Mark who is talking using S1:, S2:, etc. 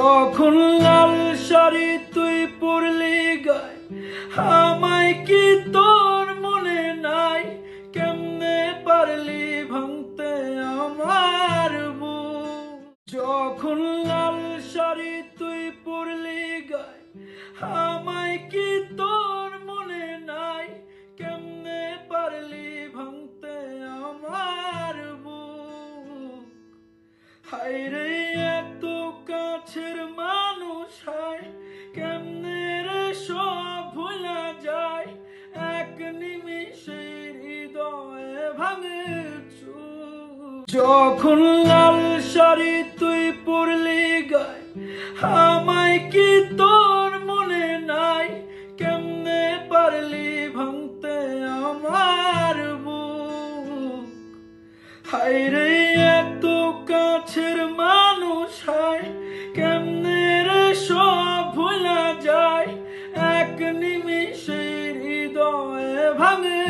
S1: যখন লাল শাড়ি তুই পরলি গায়। আমায় কি তোর মনে নাই? কেমনে পারলি ভাঙতে আমার যখন লাল শাড়ি তুই পরলি গায়, আমায় কি তোর মনে নাই? কেমনে পারলি ভাঙতে আমার বুক? হায়রে এত কাছের মানুষ হয়, কেমনে রে সব ভুলা যায়? এক নিমিষে হৃদয়ে ভাঙে যখন লাল শাড়ি তুই পরলি গায়, আমায় কি তোর মনে নাই? কেমনে পারলি ভাঙতে আমার বুক হায়রে এত কাছের মানুষ হায় রে সব ভুলা যায় এক নিমিষে হৃদয়ে ভাঙে।